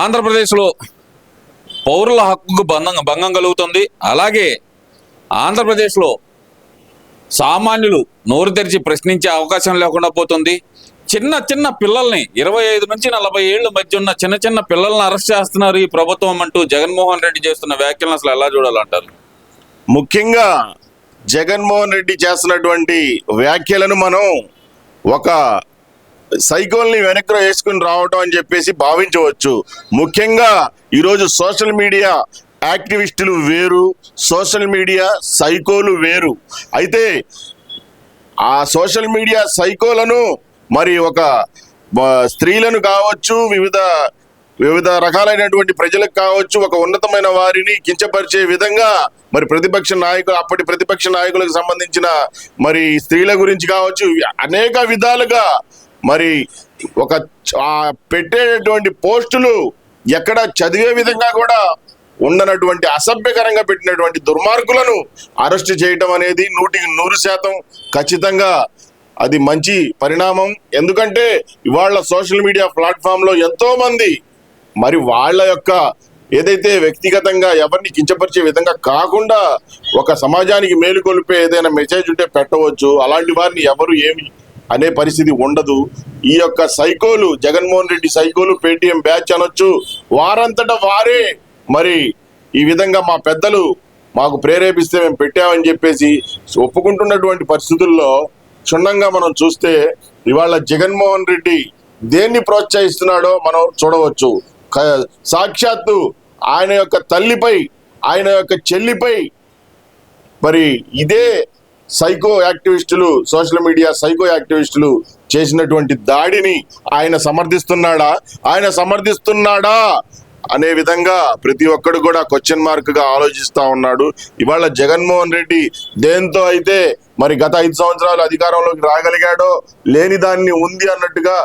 ఆంధ్రప్రదేశ్లో పౌరుల హక్కుకు భంగం భంగం కలుగుతుంది. అలాగే ఆంధ్రప్రదేశ్లో సామాన్యులు నోరు తెరిచి ప్రశ్నించే అవకాశం లేకుండా పోతుంది. చిన్న చిన్న పిల్లల్ని ఇరవై ఐదు నుంచి నలభై ఏళ్ళ మధ్య ఉన్న చిన్న చిన్న పిల్లల్ని అరెస్ట్ చేస్తున్నారు ఈ ప్రభుత్వం అంటూ జగన్మోహన్ రెడ్డి చేస్తున్న వ్యాఖ్యలను అసలు ఎలా చూడాలంటారు? ముఖ్యంగా జగన్మోహన్ రెడ్డి చేస్తున్నటువంటి వ్యాఖ్యలను మనం ఒక సైకోల్ని వెనక్కి వేసుకుని రావటం అని చెప్పేసి భావించవచ్చు. ముఖ్యంగా ఈరోజు సోషల్ మీడియా యాక్టివిస్టులు వేరు సోషల్ మీడియా సైకోలు వేరు. అయితే ఆ సోషల్ మీడియా సైకోలను మరి ఒక స్త్రీలను కావచ్చు వివిధ వివిధ రకాలైనటువంటి ప్రజలకు కావచ్చు ఒక ఉన్నతమైన వారిని కించపరిచే విధంగా మరి ప్రతిపక్ష నాయకులు అప్పటి ప్రతిపక్ష నాయకులకు సంబంధించిన మరి స్త్రీల గురించి కావచ్చు అనేక విధాలుగా మరి ఒక పెట్టేటటువంటి పోస్టులు ఎక్కడ చదివే విధంగా కూడా ఉండనటువంటి అసభ్యకరంగా పెట్టినటువంటి దుర్మార్గులను అరెస్ట్ చేయటం అనేది నూటికి నూరు శాతం ఖచ్చితంగా అది మంచి పరిణామం. ఎందుకంటే ఇవాళ సోషల్ మీడియా ప్లాట్ఫామ్లో ఎంతో మంది మరి వాళ్ళ యొక్క ఏదైతే వ్యక్తిగతంగా ఎవరిని కించపరిచే విధంగా కాకుండా ఒక సమాజానికి మేలుకొల్పే ఏదైనా మెసేజ్ ఉంటే పెట్టవచ్చు. అలాంటి వారిని ఎవరు ఏమి అనే పరిస్థితి ఉండదు. ఈ యొక్క సైకోలు జగన్మోహన్ రెడ్డి సైకోలు పేటిఎం బ్యాచ్ అనొచ్చు. వారంతటా వారే. మరి ఈ విధంగా మా పెద్దలు మాకు ప్రేరేపిస్తే మేము పెట్టామని చెప్పేసి ఒప్పుకుంటున్నటువంటి పరిస్థితుల్లో క్షుణ్ణంగా మనం చూస్తే ఇవాళ జగన్మోహన్ రెడ్డి దేన్ని ప్రోత్సహిస్తున్నాడో మనం చూడవచ్చు. సాక్షాత్తు ఆయన యొక్క తల్లిపై ఆయన యొక్క చెల్లిపై. మరి ఇదే సైకో యాక్టివిస్టులు సోషల్ మీడియా సైకో యాక్టివిస్టులు చేసినటువంటి దాడిని ఆయన సమర్థిస్తున్నాడా? ఆయన సమర్థిస్తున్నాడా? అనే విధంగా ప్రతి ఒక్కడు కూడా క్వశ్చన్ మార్క్గా ఆలోచిస్తూ ఉన్నాడు. ఇవాళ జగన్మోహన్ రెడ్డి దేంతో అయితే మరి గత ఐదు సంవత్సరాలు అధికారంలోకి రాగలిగాడో లేని దాన్ని ఉంది అన్నట్టుగా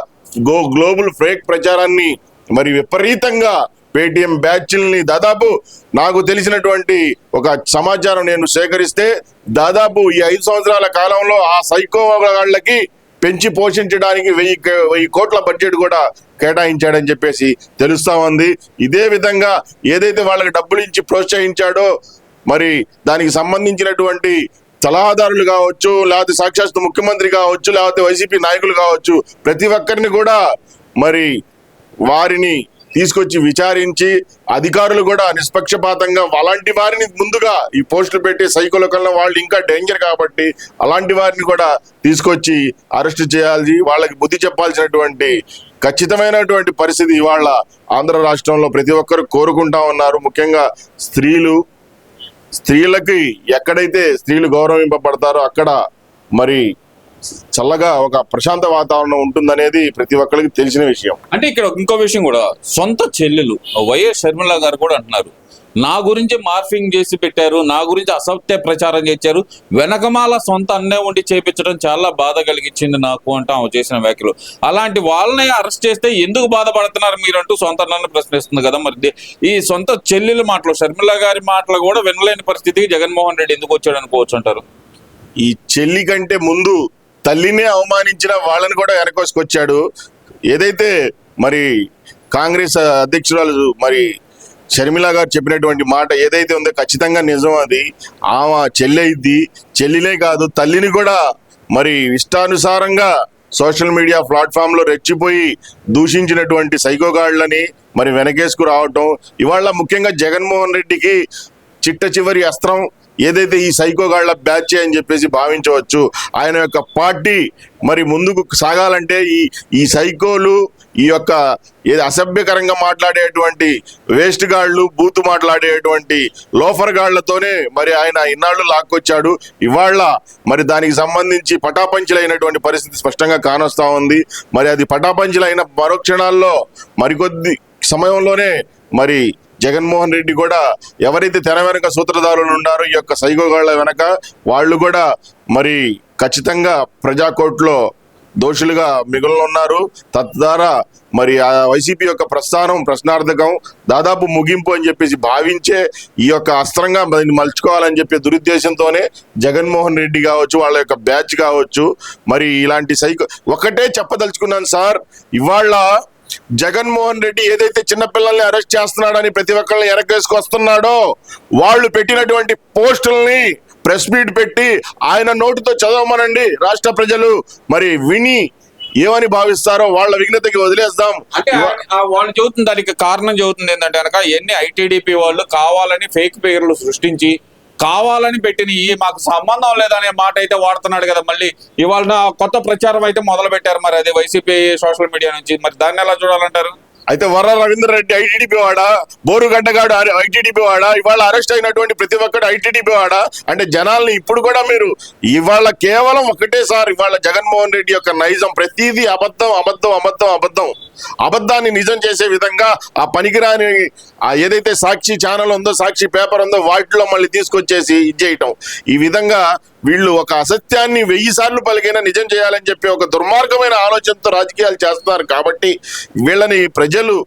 గో గ్లోబల్ ఫేక్ ప్రచారాన్ని మరి విపరీతంగా పేటిఎం బ్యాచ్ల్ని దాదాపు నాకు తెలిసినటువంటి ఒక సమాచారం నేను సేకరిస్తే దాదాపు ఈ ఐదు సంవత్సరాల కాలంలో ఆ సైకో వాళ్ళకి పెంచి పోషించడానికి వెయ్యి వెయ్యి కోట్ల బడ్జెట్ కూడా కేటాయించాడని చెప్పేసి తెలుస్తా ఉంది. ఇదే విధంగా ఏదైతే వాళ్ళకి డబ్బులు ఇచ్చి ప్రోత్సహించాడో మరి దానికి సంబంధించినటువంటి సలహాదారులు కావచ్చు లేకపోతే సాక్షాత్ ముఖ్యమంత్రి కావచ్చు లేకపోతే వైసీపీ నాయకులు కావచ్చు ప్రతి ఒక్కరిని కూడా మరి వారిని తీసుకొచ్చి విచారించి అధికారులు కూడా నిష్పక్షపాతంగా అలాంటి వారిని ముందుగా ఈ పోస్టులు పెట్టే సైకోల కన్నా వాళ్ళు ఇంకా డేంజర్ కాబట్టి అలాంటి వారిని కూడా తీసుకొచ్చి అరెస్ట్ చేయాలి. వాళ్ళకి బుద్ధి చెప్పాల్సినటువంటి ఖచ్చితమైనటువంటి పరిస్థితి ఇవాళ ఆంధ్ర రాష్ట్రంలో ప్రతి ఒక్కరు కోరుకుంటా ఉన్నారు. ముఖ్యంగా స్త్రీలు స్త్రీలకి ఎక్కడైతే స్త్రీలు గౌరవింపబడతారో అక్కడ మరి చల్లగా ఒక ప్రశాంత వాతావరణం ఉంటుందనేది ప్రతి ఒక్కరికి తెలిసిన విషయం. అంటే ఇక్కడ ఇంకో విషయం కూడా సొంత చెల్లెలు వైఎస్ షర్మిల గారు కూడా అంటున్నారు. నా గురించి మార్ఫింగ్ చేసి పెట్టారు నా గురించి అసత్య ప్రచారం చేశారు వెనకమాల సొంత అన్నే ఉండి చేపించడం చాలా బాధ కలిగించింది నాకు అంటూ ఆమె చేసిన వ్యాఖ్యలు. అలాంటి వాళ్ళని అరెస్ట్ చేస్తే ఎందుకు బాధపడుతున్నారు మీరంటూ సొంత అన్నాన్ని ప్రశ్నిస్తుంది కదా మరి. ఈ సొంత చెల్లెల మాటలు షర్మిల గారి మాటలు కూడా వినలేని పరిస్థితికి జగన్మోహన్ రెడ్డి ఎందుకు వచ్చాడు అనుకోవచ్చు అంటారు? ఈ చెల్లి కంటే ముందు తల్లినే అవమానించిన వాళ్ళని కూడా వెనకోసుకొచ్చాడు ఏదైతే మరి కాంగ్రెస్ అధ్యక్షురాలు మరి షర్మిల గారు చెప్పినటువంటి మాట ఏదైతే ఉందో ఖచ్చితంగా నిజం అది. ఆమె చెల్లి చెల్లినే కాదు తల్లిని కూడా మరి ఇష్టానుసారంగా సోషల్ మీడియా ప్లాట్ఫామ్లో రెచ్చిపోయి దూషించినటువంటి సైకోగాళ్ళని మరి వెనకేసుకు రావటం. ఇవాళ ముఖ్యంగా జగన్మోహన్ రెడ్డికి చిట్ట చివరి అస్త్రం ఏదైతే ఈ సైకోగాళ్ళ బ్యాచ్ అని చెప్పేసి భావించవచ్చు ఆయన యొక్క పార్టీ మరి ముందుకు సాగాలంటే ఈ ఈ సైకోలు ఈ యొక్క ఏది అసభ్యకరంగా మాట్లాడేటువంటి వేస్ట్ గాళ్ళు బూతు మాట్లాడేటువంటి లోఫర్ గాళ్ళతోనే మరి ఆయన ఇన్నాళ్ళు లాక్కొచ్చాడు. ఇవాళ మరి దానికి సంబంధించి పటాపంచులైనటువంటి పరిస్థితి స్పష్టంగా కానొస్తా ఉంది. మరి అది పటాపంచులైన మరో క్షణాల్లో మరికొద్ది సమయంలోనే మరి జగన్మోహన్ రెడ్డి కూడా ఎవరైతే తెర వెనక సూత్రధారులు ఉన్నారో ఈ యొక్క సైకోగాళ్ళ వెనక వాళ్ళు కూడా మరి ఖచ్చితంగా ప్రజా కోర్టులో దోషులుగా మిగులున్నారు తద్వారా మరి ఆ వైసీపీ యొక్క ప్రస్థానం ప్రశ్నార్థకం దాదాపు ముగింపు అని చెప్పేసి భావించే ఈ యొక్క అస్త్రంగా దాన్ని మలుచుకోవాలని చెప్పే దురుద్దేశంతోనే జగన్మోహన్ రెడ్డి కావచ్చు వాళ్ళ యొక్క బ్యాచ్ కావచ్చు మరి ఇలాంటి సైకో ఒకటే చెప్పదలుచుకున్నాను సార్ ఇవాళ జగన్మోహన్ రెడ్డి ఏదైతే చిన్నపిల్లల్ని అరెస్ట్ చేస్తున్నాడని ప్రతి ఒక్కరిని ఎరకేసుకొస్తున్నాడో వాళ్ళు పెట్టినటువంటి పోస్టుల్ని ప్రెస్ మీట్ పెట్టి ఆయన నోటితో చదవమనండి. రాష్ట్ర ప్రజలు మరి విని ఏమని భావిస్తారో వాళ్ళ విఘ్నతకి వదిలేస్తాం అంటే వాళ్ళు చెబుతున్న దానికి కారణం చెబుతుంది ఏంటంటే కనుక ఎన్ని ఐటీడీపీ వాళ్ళు కావాలని ఫేక్ పేర్లు సృష్టించి కావాలని పెట్టిన ఈ మాకు సంబంధం లేదనే మాట అయితే వాడుతున్నాడు కదా మళ్ళీ. ఇవాళ కొత్త ప్రచారం అయితే మొదలు పెట్టారు మరి అది వైసీపీ సోషల్ మీడియా నుంచి. మరి దాన్ని ఎలా చూడాలంటారు? అయితే వర్ర రవీంద్ర రెడ్డి ఐటీడీపీ వాడా? బోరుగడ్డగాడు ఐటీడీపీ వాడా? ఇవాళ అరెస్ట్ అయినటువంటి ప్రతి ఒక్కడు ఐటీడీపీ వాడా? అంటే జనాల్ని ఇప్పుడు కూడా మీరు ఇవాళ కేవలం ఒకటేసారి ఇవాళ జగన్మోహన్ రెడ్డి యొక్క నైజం ప్రతిదీ అబద్ధం అబద్ధం అబద్ధం అబద్ధం అబద్ధాన్ని నిజం చేసే విధంగా ఆ పనికిరాని ఆ ఏదైతే సాక్షి ఛానల్ ఉందో సాక్షి పేపర్ ఉందో వాటిలో మళ్ళీ తీసుకొచ్చేసి ఇది చేయటం. ఈ విధంగా వీళ్ళు ఒక అసత్యాన్ని వెయ్యి సార్లు పలికైనా నిజం చేయాలని చెప్పి ఒక దుర్మార్గమైన ఆలోచనతో రాజకీయాలు చేస్తున్నారు కాబట్టి వీళ్ళని ప్రజ ప్రజలు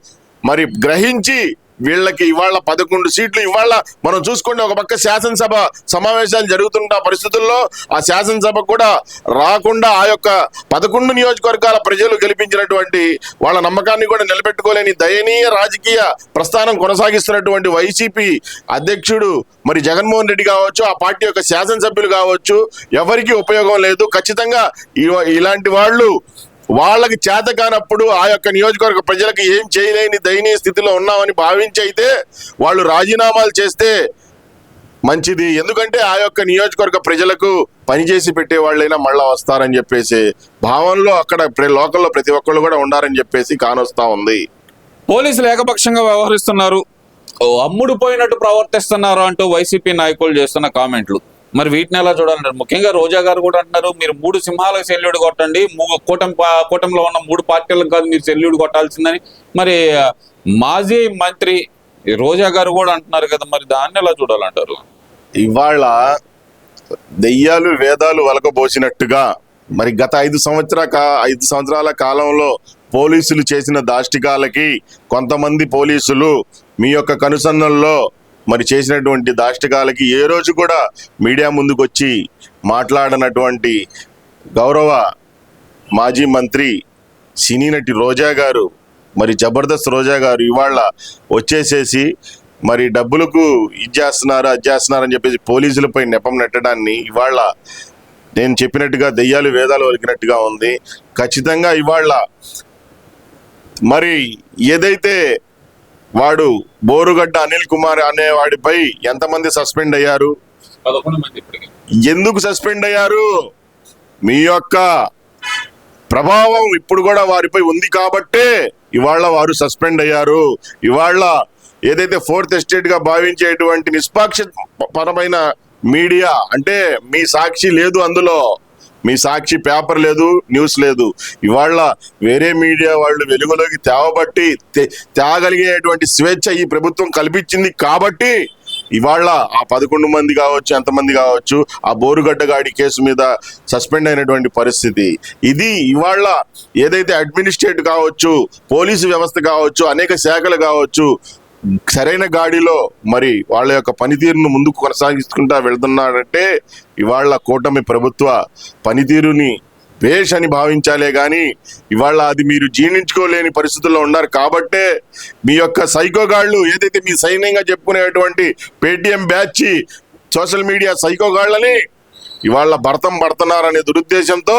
మరి గ్రహించి వీళ్ళకి ఇవాళ పదకొండు సీట్లు ఇవాళ మనం చూసుకుంటే ఒక పక్క శాసనసభ సమావేశాలు జరుగుతున్న పరిస్థితుల్లో ఆ శాసనసభ కూడా రాకుండా ఆ యొక్క పదకొండు నియోజకవర్గాల ప్రజలు గెలిపించినటువంటి వాళ్ళ నమ్మకాన్ని కూడా నిలబెట్టుకోలేని దయనీయ రాజకీయ ప్రస్థానం కొనసాగిస్తున్నటువంటి వైసీపీ అధ్యక్షుడు మరి జగన్మోహన్ రెడ్డి కావచ్చు ఆ పార్టీ యొక్క శాసనసభ్యులు కావచ్చు ఎవరికీ ఉపయోగం లేదు. ఖచ్చితంగా ఇలాంటి వాళ్ళు వాళ్ళకి చేత కానప్పుడు ఆ యొక్క నియోజకవర్గ ప్రజలకు ఏం చేయలేని దయనీయ స్థితిలో ఉన్నామని భావించి అయితే వాళ్ళు రాజీనామాలు చేస్తే మంచిది. ఎందుకంటే ఆ యొక్క నియోజకవర్గ ప్రజలకు పనిచేసి పెట్టే వాళ్ళైనా మళ్ళా వస్తారని చెప్పేసి భావనలో అక్కడ లోకల్లో ప్రతి ఒక్కళ్ళు కూడా ఉండారని చెప్పేసి కానొస్తా ఉంది. పోలీసులు ఏకపక్షంగా వ్యవహరిస్తున్నారు. అమ్ముడు పోయినట్టు ప్రవర్తిస్తున్నారు అంటూ వైసీపీ నాయకులు చేస్తున్న కామెంట్లు. మరి వీటిని ఎలా చూడాలంటారు? ముఖ్యంగా రోజా గారు కూడా అంటున్నారు మీరు మూడు సింహాలకు సెల్యూడ్ కొట్టండి మూ- కూటమి పా- కూటమిలో ఉన్న మూడు పార్టీలకు కాదు మీరు సెల్యూడ్ కొట్టాల్సిందని. మరి మాజీ మంత్రి రోజా గారు కూడా అంటున్నారు కదా మరి దాన్ని ఎలా చూడాలంటారు? ఇవాళ దెయ్యాలు వేదాలు వలకబోసినట్టుగా మరి గత ఐదు సంవత్సర ఐదు సంవత్సరాల కాలంలో పోలీసులు చేసిన దాష్టికాలకి కొంతమంది పోలీసులు మీ యొక్క కనుసన్నల్లో మరి చేసినటువంటి దాష్టికాలకి ఏ రోజు కూడా మీడియా ముందుకు వచ్చి మాట్లాడనటువంటి గౌరవ మాజీ మంత్రి సినీ నటి రోజా గారు మరి జబర్దస్త్ రోజా గారు ఇవాళ వచ్చేసేసి మరి డబ్బులకు ఇది చేస్తున్నారు అది చేస్తున్నారు అని చెప్పేసి పోలీసులపై నెపం నెట్టడాన్ని ఇవాళ నేను చెప్పినట్టుగా దెయ్యాలు వేదాలు వలికినట్టుగా ఉంది. ఖచ్చితంగా ఇవాళ మరి ఏదైతే వాడు బోరుగడ్డ అనిల్ కుమార్ అనే వాడిపై ఎంతమంది సస్పెండ్ అయ్యారు? ఎందుకు సస్పెండ్ అయ్యారు? మీ యొక్క ప్రభావం ఇప్పుడు కూడా వారిపై ఉంది కాబట్టే ఇవాళ వారు సస్పెండ్ అయ్యారు. ఇవాళ ఏదైతే ఫోర్త్ ఎస్టేట్గా భావించేటువంటి నిష్పాక్ష పరమైన మీడియా అంటే మీ సాక్షి లేదు అందులో. మీ సాక్షి పేపర్ లేదు న్యూస్ లేదు. ఇవాళ వేరే మీడియా వాళ్ళు వెలుగులోకి తేవబట్టి తేగలిగేటువంటి స్వేచ్ఛ ఈ ప్రభుత్వం కల్పించింది కాబట్టి ఇవాళ ఆ పదకొండు మంది కావచ్చు ఎంతమంది కావచ్చు ఆ బోరుగడ్డగాడి కేసు మీద సస్పెండ్ అయినటువంటి పరిస్థితి. ఇది ఇవాళ ఏదైతే అడ్మినిస్ట్రేట్ కావచ్చు పోలీసు వ్యవస్థ కావచ్చు అనేక శాఖలు కావచ్చు సరైన గాడిలో మరి వాళ్ళ యొక్క పనితీరును ముందుకు కొనసాగిస్తుంటా వెళ్తున్నారంటే ఇవాళ కూటమి ప్రభుత్వ పనితీరుని వేష్ అని భావించాలే కానీ ఇవాళ అది మీరు జీర్ణించుకోలేని పరిస్థితుల్లో ఉన్నారు. కాబట్టే మీ యొక్క సైకోగాళ్ళు ఏదైతే మీ సైన్యంగా చెప్పుకునేటువంటి పేటిఎం బ్యాచ్ సోషల్ మీడియా సైకోగాళ్ళని ఇవాళ భర్తం పడుతున్నారనే దురుద్దేశంతో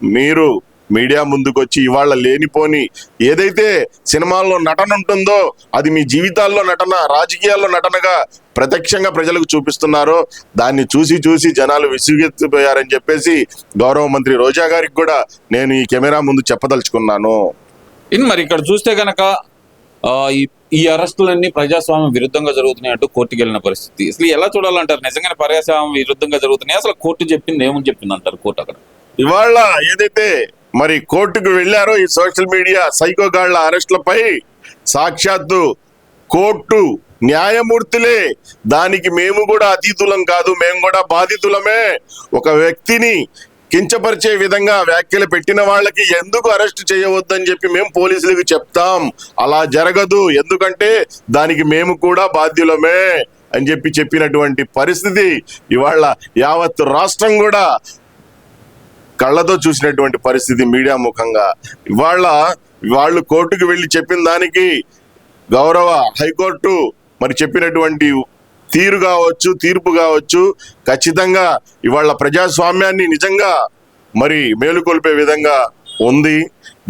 మీరు మీడియా ముందుకు వచ్చి ఇవాళ లేనిపోని ఏదైతే సినిమాల్లో నటన ఉంటుందో అది మీ జీవితాల్లో నటన రాజకీయాల్లో నటనగా ప్రత్యక్షంగా ప్రజలకు చూపిస్తున్నారో. దాన్ని చూసి చూసి జనాలు విసుగెత్తిపోయారని చెప్పేసి గౌరవ మంత్రి రోజా గారికి కూడా నేను ఈ కెమెరా ముందు చెప్పదలుచుకున్నాను. ఇన్ మరి ఇక్కడ చూస్తే గనక ఆ, ఈ- ఈ అరెస్టులన్నీ ప్రజాస్వామ్యం విరుద్ధంగా జరుగుతున్నాయి అంటూ కోర్టుకి వెళ్ళిన పరిస్థితి. అసలు ఎలా చూడాలంటారు? నిజంగానే ప్రజాస్వామ్యం విరుద్ధంగా జరుగుతున్నాయి. అసలు కోర్టు చెప్పింది ఏమని చెప్పింది అంటారు కోర్టు అక్కడ? ఇవాళ ఏదైతే మరి కోర్టుకు వెళ్ళారు ఈ సోషల్ మీడియా సైకోగాళ్ళ అరెస్టులపై సాక్షాత్తు కోర్టు న్యాయమూర్తులే. దానికి మేము కూడా అతీతులం కాదు మేము కూడా బాధితులమే. ఒక వ్యక్తిని కించపరిచే విధంగా వ్యాఖ్యలు పెట్టిన వాళ్ళకి ఎందుకు అరెస్ట్ చేయవద్దని చెప్పి మేము పోలీసులకు చెప్తాం. అలా జరగదు. ఎందుకంటే దానికి మేము కూడా బాధ్యులమే అని చెప్పి చెప్పినటువంటి పరిస్థితి. ఇవాళ యావత్ రాష్ట్రం కూడా కళ్ళతో చూసినటువంటి పరిస్థితి మీడియా ముఖంగా. ఇవాళ వాళ్ళు కోర్టుకు వెళ్ళి చెప్పిన దానికి గౌరవ హైకోర్టు మరి చెప్పినటువంటి తీరు కావచ్చు తీర్పు కావచ్చు ఖచ్చితంగా ఇవాళ ప్రజాస్వామ్యాన్ని నిజంగా మరి మేలుకొల్పే విధంగా ఉంది.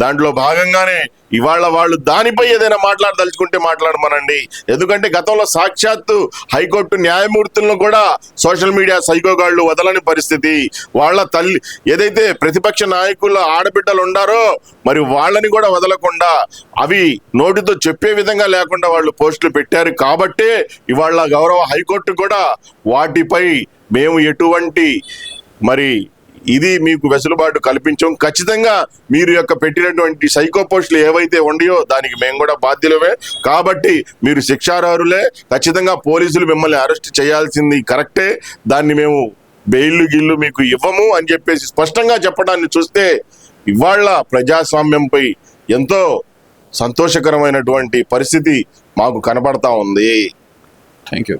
దాంట్లో భాగంగానే ఇవాళ వాళ్ళు దానిపై ఏదైనా మాట్లాడదలుచుకుంటే మాట్లాడమనండి. ఎందుకంటే గతంలో సాక్షాత్తు హైకోర్టు న్యాయమూర్తులను కూడా సోషల్ మీడియా సైకోగాళ్ళు వదలని పరిస్థితి. వాళ్ళ తల్లి ఏదైతే ప్రతిపక్ష నాయకుల ఆడబిడ్డలు ఉండారో మరి వాళ్ళని కూడా వదలకుండా అవి నోటితో చెప్పే విధంగా లేకుండా వాళ్ళు పోస్టులు పెట్టారు. కాబట్టే ఇవాళ గౌరవ హైకోర్టు కూడా వాటిపై మేము ఎటువంటి మరి ఇది మీకు వెసులుబాటు కల్పించాం ఖచ్చితంగా మీరు యొక్క పెట్టినటువంటి సైకో పోస్టులు ఏవైతే ఉన్నాయో దానికి మేము కూడా బాధ్యులమే. కాబట్టి మీరు శిక్షార్హులే. ఖచ్చితంగా పోలీసులు మిమ్మల్ని అరెస్ట్ చేయాల్సింది కరెక్టే. దాన్ని మేము బెయిల్ గిల్లు మీకు ఇవ్వము అని చెప్పేసి స్పష్టంగా చెప్పడాన్ని చూస్తే ఇవాళ ప్రజాస్వామ్యంపై ఎంతో సంతోషకరమైనటువంటి పరిస్థితి మాకు కనబడతా ఉంది. Thank you